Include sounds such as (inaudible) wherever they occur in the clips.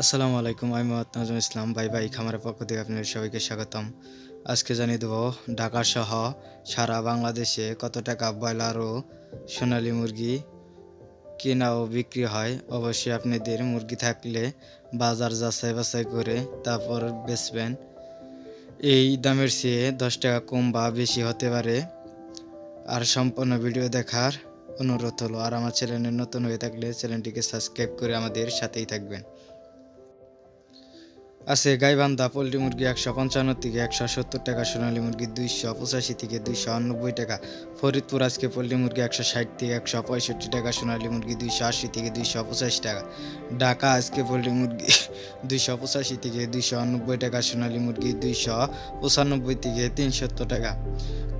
আসসালামু আলাইকুম, আমি মোহাম্মদ নাজম ইসলাম, ভাই ভাই খামারের পক্ষ থেকে আপনাদের সবাইকে স্বাগতম। আজকে জানিয়ে দেবো ঢাকা সহ সারা বাংলাদেশে কত টাকা ব্রয়লার ও সোনালী মুরগি কেনা ও বিক্রি হয়। অবশ্যই আপনাদের মুরগি থাকলে বাজার যাচাই বাছাই করে তারপর বেচবেন। এই দামের চেয়ে দশ টাকা কম বা বেশি হতে পারে। আর সম্পূর্ণ ভিডিও দেখার অনুরোধ হলো, আর আমার চ্যানেলে নতুন হয়ে থাকলে চ্যানেলটিকে সাবস্ক্রাইব করে আমাদের সাথেই থাকবেন। আছে গাইবান্ধা পোলট্রি মুরগি একশো পঞ্চান্ন থেকে একশো সত্তর টাকা, সোনালী মুরগি দুইশো পঁচাশি থেকে দুইশো আটানব্বই টাকা, ফরিদপুর আজকে পোলট্রি মুরগি একশো ষাট থেকে একশো পঁয়ষট্টি টাকা, সোনালী মুরগি দুইশো আশি থেকে দুইশো পঁচাশি টাকা। ঢাকা আজকে পোলট্রি মুরগি (laughs) দুইশো পঁচাশি থেকে দুইশো আটানব্বই টাকা, সোনালী মুরগি দুইশো পঁচানব্বই থেকে তিনশো টাকা।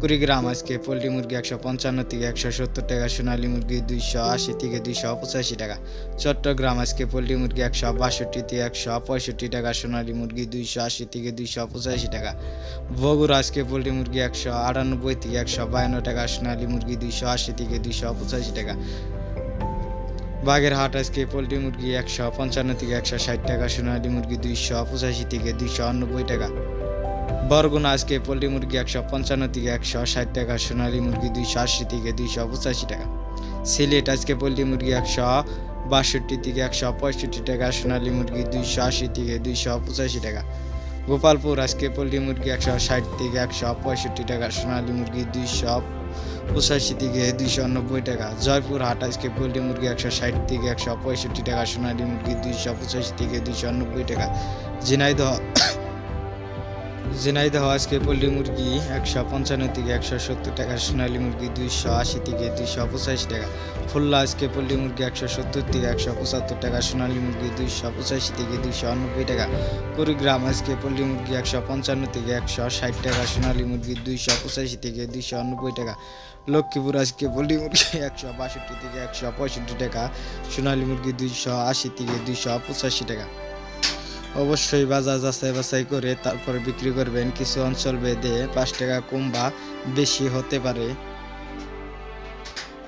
কুড়িগ্রাম আজকে পোলট্রি মুরগি একশো পঞ্চান্ন থেকে একশো সত্তর টাকা, সোনালী মুরগি দুইশো আশি থেকে দুইশো পঁচাশি টাকা। চট্টগ্রাম আজকে পোলট্রি মুরগি একশো বাষট্টি থেকে একশো পঁয়ষট্টি টাকা, সোনালী মুরগি দুইশো আশি থেকে দুইশো পঁচাশি টাকা। বগুড়া আজকে পোলট্রি মুরগি একশো আটানব্বই থেকে একশো বায়ান্ন টাকা, সোনালী মুরগি দুইশো আশি থেকে দুইশো পঁচাশি টাকা। বাগেরহাট আজকে পোলট্রি মুরগি একশো পঞ্চান্ন থেকে একশো ষাট টাকা, সোনালী মুরগি দুইশো পঁচাশি থেকে দুইশো আটানব্বই টাকা। বরগুনা আজকে পোলট্রি মুরগি একশো পঞ্চান্ন থেকে একশো ষাট টাকা, সোনালী মুরগি দুইশো আশি থেকে দুইশো পঁচাশি টাকা। সিলেট আজকে পোলট্রি মুরগি একশো বাষট্টি থেকে একশো পঁয়ষট্টি টাকা, সোনালী মুরগি দুইশো আশি থেকে দুইশো পঁচাশি টাকা। গোপালপুর আজকে পোলট্রি মুরগি একশো ষাট থেকে একশো পঁয়ষট্টি টাকা, সোনালী মুরগি দুইশো পঁচাশি থেকে দুইশো নব্বই টাকা। জয়পুর হাট আজকে পোলট্রি মুরগি একশো ষাট থেকে একশো পঁয়ষট্টি টাকা, সোনালী মুরগি দুইশো পঁচাশি থেকে দুইশো নব্বই টাকা। ঝিনাইদহ ঝিনাইদহ আজকে পোলট্রি মুরগি একশো পঞ্চান্ন থেকে একশো সত্তর টাকা, সোনালী মুরগি দুইশো আশি থেকে দুইশো পঁচাশি টাকা, খুলনা আজকে পোলট্রি মুরগি একশো সত্তর থেকে একশো পঁচাত্তর টাকা, সোনালী মুরগি দুইশো পঁচাশি থেকে দুইশো আটানব্বই টাকা, কুড়িগ্রাম আজকে পোলট্রি মুরগি একশো পঞ্চান্ন থেকে একশো ষাট টাকা, সোনালী মুরগি দুইশো পঁচাশি থেকে দুইশো আটানব্বই টাকা, লক্ষ্মীপুর আজকে পোলট্রি মুরগি একশো বাষট্টি থেকে একশো পঁয়ষট্টি টাকা, সোনালী মুরগি দুইশো আশি থেকে দুইশো পঁচাশি টাকা। অবশ্যই বাজার যাচাই বাছাই করে তারপর বিক্রি করবেন। কিছু অঞ্চল ভেদে পাঁচ টাকা কম বা বেশি হতে পারে।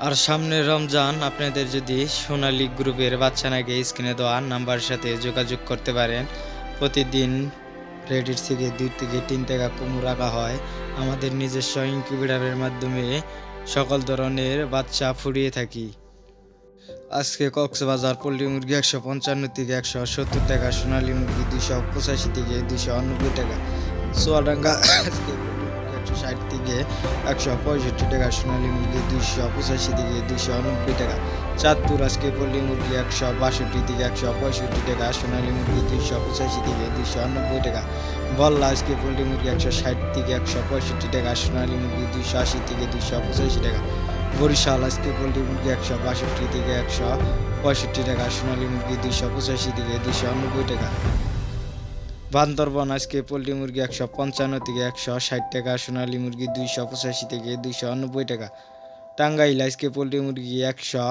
আর সামনে রমজান, আপনাদের যদি সোনালী গ্রুপের বাচ্চা নাকি স্ক্রিনে দেওয়া নাম্বারের সাথে যোগাযোগ করতে পারেন, প্রতিদিন রেডির থেকে দুই থেকে তিন টাকা কম রাখা হয়। আমাদের নিজস্ব ইনকিউবেটারের মাধ্যমে সকল ধরনের বাচ্চা ফুরিয়ে থাকি। আজকে কক্সবাজার পোলট্রি মুরগি একশো পঞ্চান্ন থেকে একশো সত্তর টাকা, সোনালী মুরগি দুইশো পঁচাশি থেকে দুইশো আটানব্বই টাকা সোয়াডাঙ্গা আজকে একশো ষাট থেকে একশো পঁয়ষট্টি টাকা, সোনালী মুরগি দুইশো পঁচাশি থেকে দুইশো আটানব্বই টাকা, চাঁদপুর আজকে পোলট্রি মুরগি একশো বাষট্টি থেকে একশো পঁয়ষট্টি টাকা, সোনালী মুরগি দুইশো পঁচাশি থেকে দুশো আটানব্বই টাকা, বল্লা আজকে পোলট্রি মুরগি একশো ষাট থেকে একশো পঁয়ষট্টি টাকা, সোনালী মুরগি দুইশো আশি থেকে দুশো পঁচাশি টাকা বরিশাল আজকে পোলট্রি মুরগি একশো বাষট্টি থেকে একশো পঁয়ষট্টি টাকা, সোনালী মুরগি দুইশো পঁচাশি থেকে দুইশো নব্বই টাকা। বান্দরবন আজকে পোলট্রি মুরগি একশো পঞ্চান্ন থেকে একশো ষাট টাকা, সোনালী মুরগি দুইশো পঁচাশি থেকে দুইশো নব্বই টাকা। টাঙ্গাইল আজকে পোলট্রি মুরগি একশো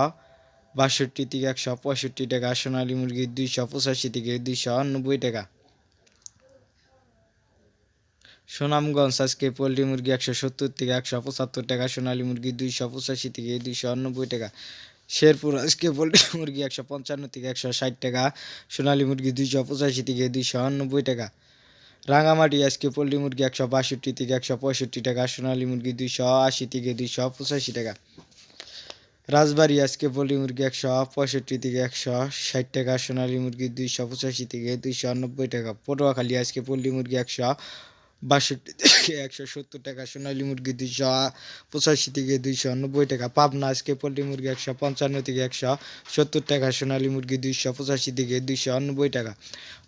বাষট্টি থেকে একশো পঁয়ষট্টি টাকা, সোনালী মুরগি দুইশো পঁচাশি থেকে দুইশো নব্বই টাকা। সুনামগঞ্জ আজকে পোলট্রি মুরগি একশো সত্তর থেকে একশো পঁচাত্তর টাকা, সোনালী মুরগি দুইশো পঁচাশি থেকে দুইশো আটানব্বই টাকা, শেরপুর আজকে পোলট্রি মুরগি একশো পঞ্চান্ন থেকে একশো ষাট টাকা, সোনালী মুরগি দুইশো পঁচাশি থেকে দুইশো আটানব্বই টাকা, রাঙামাটি আজকে পোলট্রি মুরগি একশো বাষট্টি থেকে একশো পঁয়ষট্টি টাকা, সোনালী মুরগি দুইশো আশি থেকে দুইশো পঁচাশি টাকা, রাজবাড়ি আজকে পোলট্রি মুরগি একশো পঁয়ষট্টি থেকে একশো ষাট টাকা, সোনালী মুরগি দুইশো পঁচাশি থেকে দুইশো নব্বই টাকা, পটুয়াখালী আজকে পোলট্রি মুরগি একশো বাষট্টি থেকে একশো সত্তর টাকা, সোনালী মুরগি দুইশো, পঁচাশি থেকে দুইশো, নব্বই টাকা, পাবনা আজকে পোলট্রি মুরগি একশো, পঞ্চান্ন থেকে একশো, সত্তর টাকা, সোনালী মুরগি দুইশো, পঁচাশি থেকে দুইশো, নব্বই টাকা।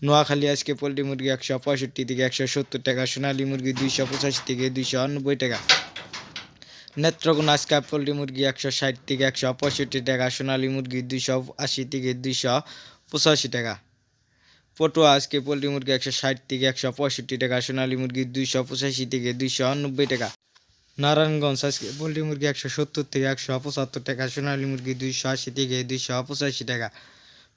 নোয়াখালী আজকে পোলট্রি মুরগি একশো পঁয়ষট্টি থেকে একশো সত্তর টাকা, সোনালি মুরগি দুইশো, পঁচাশি থেকে দুইশো, নব্বই টাকা। নেত্রকোনা আজকে পোলট্রি মুরগি একশো ষাট থেকে একশো পঁয়ষট্টি টাকা, সোনালি মুরগি দুইশো আশি থেকে দুইশো পঁচাশি টাকা। পটুয়া আজকে পোলট্রি মুরগি একশো ষাট থেকে একশো পঁয়ষট্টি টাকা, সোনালী মুরগি দুইশো পঁচাশি থেকে দুইশো নব্বই টাকা। নারায়ণগঞ্জ আজকে পোলট্রি মুরগি একশো সত্তর থেকে একশো পঁচাত্তর টাকা, সোনালী মুরগি দুইশো আশি থেকে দুইশো পঁচাশি টাকা।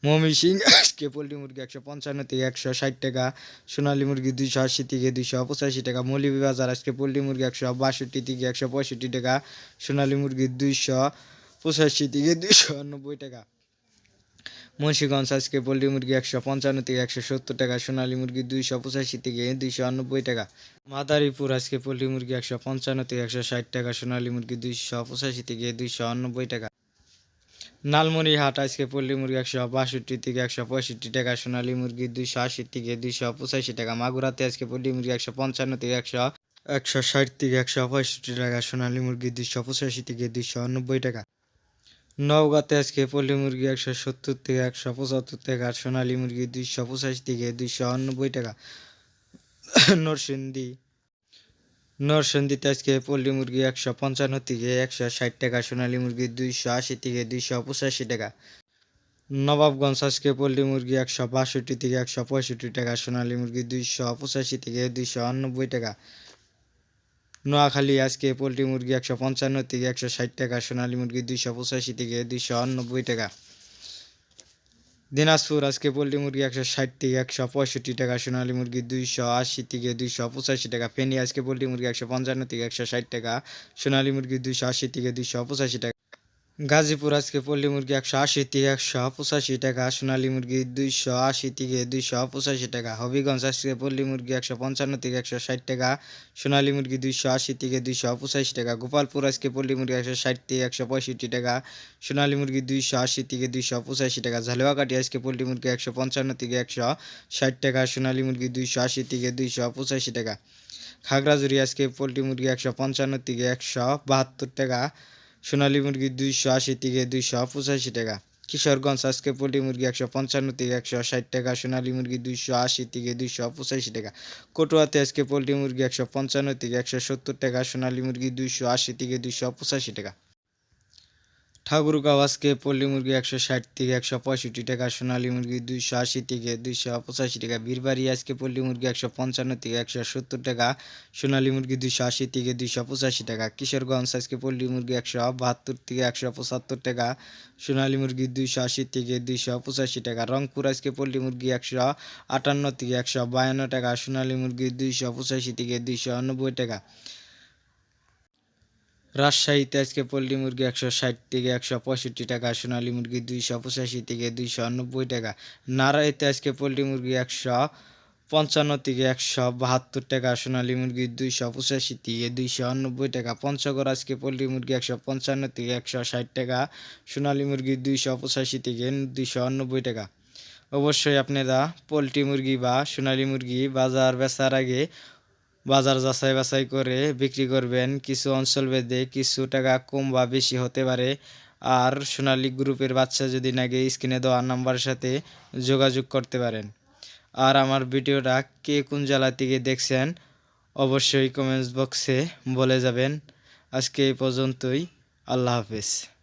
মমি সিং আজকে পোলট্রি মুরগি একশো পঞ্চান্ন থেকে একশো ষাট টাকা, সোনালী মুরগি দুইশো আশি থেকে দুইশো পঁচাশি টাকা। মৌলভীবাজার আজকে পোলট্রি মুরগি একশো বাষট্টি থেকে একশো পঁয়ষট্টি টাকা, সোনালী মুরগি দুইশো পঁচাশি থেকে দুইশো নব্বই টাকা। মুন্সিগঞ্জ আজকে পোলট্রি মুরগি একশো পঞ্চান্ন থেকে একশো সত্তর টাকা, সোনালী মুরগি দুইশো পঁচাশি থেকে দুইশো আটানব্বই টাকা। মাদারীপুর আজকে পোলট্রি মুরগি একশো পঞ্চান্ন থেকে একশো ষাট টাকা, সোনালী মুরগি দুইশো পঁচাশি থেকে দুইশো আটানব্বই টাকা। নালমনিরহাট আজকে পোলট্রি মুরগি একশো বাষট্টি থেকে একশো পঁয়ষট্টি টাকা, সোনালী মুরগি দুইশো আশি থেকে দুইশো পঁচাশি টাকা। মাগুরাতে আজকে পোলট্রি মুরগি একশো পঞ্চান্ন থেকে একশো একশো ষাট থেকে একশো পঁয়ষট্টি টাকা, সোনালী মুরগি দুইশো পঁচাশি থেকে দুইশো নব্বই টাকা। নওগাঁতে আজকে পোলট্রি মুরগি একশো সত্তর থেকে একশো পঁচাত্তর টাকা আর সোনালী মুরগি দুইশো পঁচাশি থেকে দুইশো নব্বই টাকা। নরসিংদী। নরসিংদীতে আজকে পোলট্রি মুরগি একশো পঞ্চান্ন থেকে একশো ষাট টাকা, সোনালী মুরগি দুইশো আশি থেকে দুইশো পঁচাশি টাকা। নবাবগঞ্জ আজকে পোলট্রি মুরগি একশো বাষট্টি থেকে একশো পঁয়ষট্টি টাকা, সোনালী মুরগি দুইশো পঁচাশি থেকে দুইশো আটানব্বই টাকা। নোয়াখালী আজকে পোলট্রি মুরগি একশো পঞ্চান্ন থেকে একশো ষাট টাকা, সোনালী মুরগি দুইশো পঁচাশি থেকে দুইশো আটানব্বই টাকা। দিনাজপুর আজকে পোলট্রি মুরগি একশো ষাট থেকে একশো পঁয়ষট্টি টাকা, সোনালী মুরগি দুইশো আশি থেকে দুইশো পঁচাশি টাকা। ফেনি আজকে পোলট্রি মুরগি একশো পঞ্চান্ন থেকে একশো ষাট টাকা, সোনালী মুরগি দুইশো আশি থেকে দুইশো পঁচাশি টাকা। গাজীপুর আজকে পোলট্রি মুরগি একশো আশি থেকে একশো পঁচাশি টাকা, সোনালী মুরগি দুইশো আশি থেকে দুইশো পঁচাশি টাকা, হবিগঞ্জ আজকে পোলট্রি মুরগি একশো পঞ্চান্ন থেকে একশো ষাট টাকা, সোনালী মুরগি দুইশো আশি থেকে দুইশো পঁচাশি টাকা, গোপালপুর আজকে পোলট্রি মুরগি একশো ষাট থেকে একশো পঁয়ষট্টি টাকা, সোনালী মুরগি দুইশো আশি থেকে দুইশো পঁচাশি টাকা, ঝালুয়াকাটি আজকে পোলট্রি মুরগি একশো পঞ্চান্ন থেকে একশো ষাট টাকা, সোনালী মুরগি দুইশো আশি থেকে দুইশো পঁচাশি টাকা খাগড়াঝুরি আজকে পোলট্রি মুরগি একশো পঞ্চান্ন থেকে একশো বাহাত্তর টাকা সোনালী মুরগি দুইশো আশি থেকে দুইশো পঁচাশি টাকা। কিশোরগঞ্জ আজকে পোলট্রি মুরগি একশো পঞ্চান্ন থেকে একশো ষাট টাকা, সোনালী মুরগি দুইশো আশি থেকে দুইশো পঁচাশি টাকা। কটুয়াতে আজকে পোলট্রি মুরগি একশো পঞ্চান্ন থেকে একশো সত্তর টাকা, সোনালী মুরগি দুইশো আশি থেকে দুইশো পঁচাশি টাকা। ঠাকুরগাঁও আজকে পোলট্রি মুরগি একশো ষাট থেকে একশো পঁয়ষট্টি টাকা, সোনালী মুরগি দুইশো আশি থেকে দুইশো পঁচাশি টাকা, বীরবাড়ি আজকে পোলট্রি মুরগি একশো পঞ্চান্ন থেকে একশো সত্তর টাকা, সোনালী মুরগি দুইশো আশি থেকে দুইশো পঁচাশি টাকা, কিশোরগঞ্জ আজকে পোলট্রি মুরগি একশো বাহাত্তর থেকে একশো পঁচাত্তর টাকা, সোনালী মুরগি দুইশো আশি থেকে দুইশো পঁচাশি টাকা, রংপুর আজকে পোলট্রি মুরগি একশো আটান্ন থেকে একশো বায়ান্ন টাকা, সোনালী মুরগি দুইশো পঁচাশি থেকে দুইশো নব্বই টাকা। রাজশাহীতে আজকে পোলট্রি মুরগি একশো ষাট থেকে একশো পঁয়ষট্টি টাকা, সোনালী মুরগি দুইশো পঁচাশি থেকে দুইশো নব্বই টাকা, নারাইতে আজকে পোলট্রি মুরগি একশো পঞ্চান্ন থেকে একশো বাহাত্তর টাকা, সোনালী মুরগি দুইশো পঁচাশি থেকে দুইশো নব্বই টাকা, পঞ্চগড় আজকে পোলট্রি মুরগি একশো পঞ্চান্ন থেকে একশো ষাট টাকা, সোনালী মুরগি দুইশো পঁচাশি থেকে দুইশো নব্বই টাকা। অবশ্যই আপনারা পোলট্রি মুরগি বা সোনালী মুরগি বাজার বেচার আগে বাজার যাচাই বাছাই করে বিক্রি করবেন। কিছু অঞ্চল ভেদে কিছু টাকা কম বা বেশি হতে পারে। আর সোনালী গ্রুপের বাচ্চা যদি নাকি স্ক্রিনে দেওয়া নাম্বারের সাথে যোগাযোগ করতে পারেন। আর আমার ভিডিওটা কে কোন জেলা থেকে দেখছেন, অবশ্যই কমেন্টস বক্সে বলে যাবেন। আজকে এই পর্যন্তই। আল্লাহ হাফেজ।